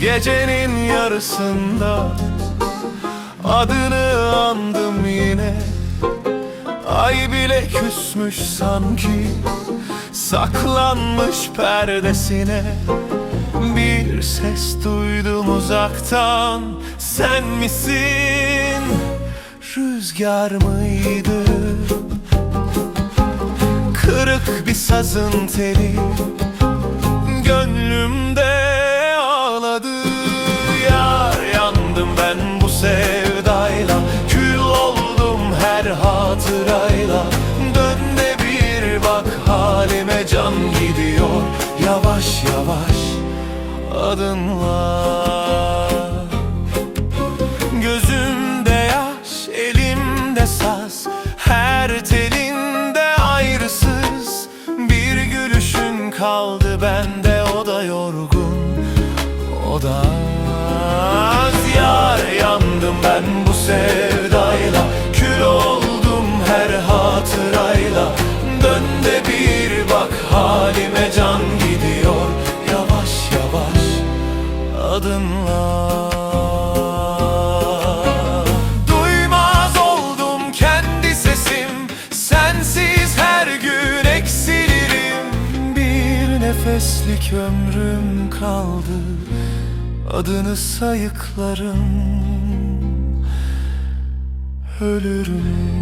gecenin yarısında Adını andım yine Ay bile küsmüş sanki Saklanmış perdesine Bir ses duydum uzaktan Sen misin? Rüzgar mıydı? Kırık bir sazın teli Gönlümde sevdayla Kül oldum her hatırayla. Dön de bir bak halime can gidiyor Yavaş yavaş adınla Gözümde yaş, elimde saz Her telinde ayrısız. Bir gülüşün kaldı bende O da yorgun, o da ben bu sevdayla Kül oldum her hatırayla. Dön de bir bak halime can gidiyor. Yavaş yavaş Bir nefeslik ömrüm kaldı. Adını sayıklarım Ölürüm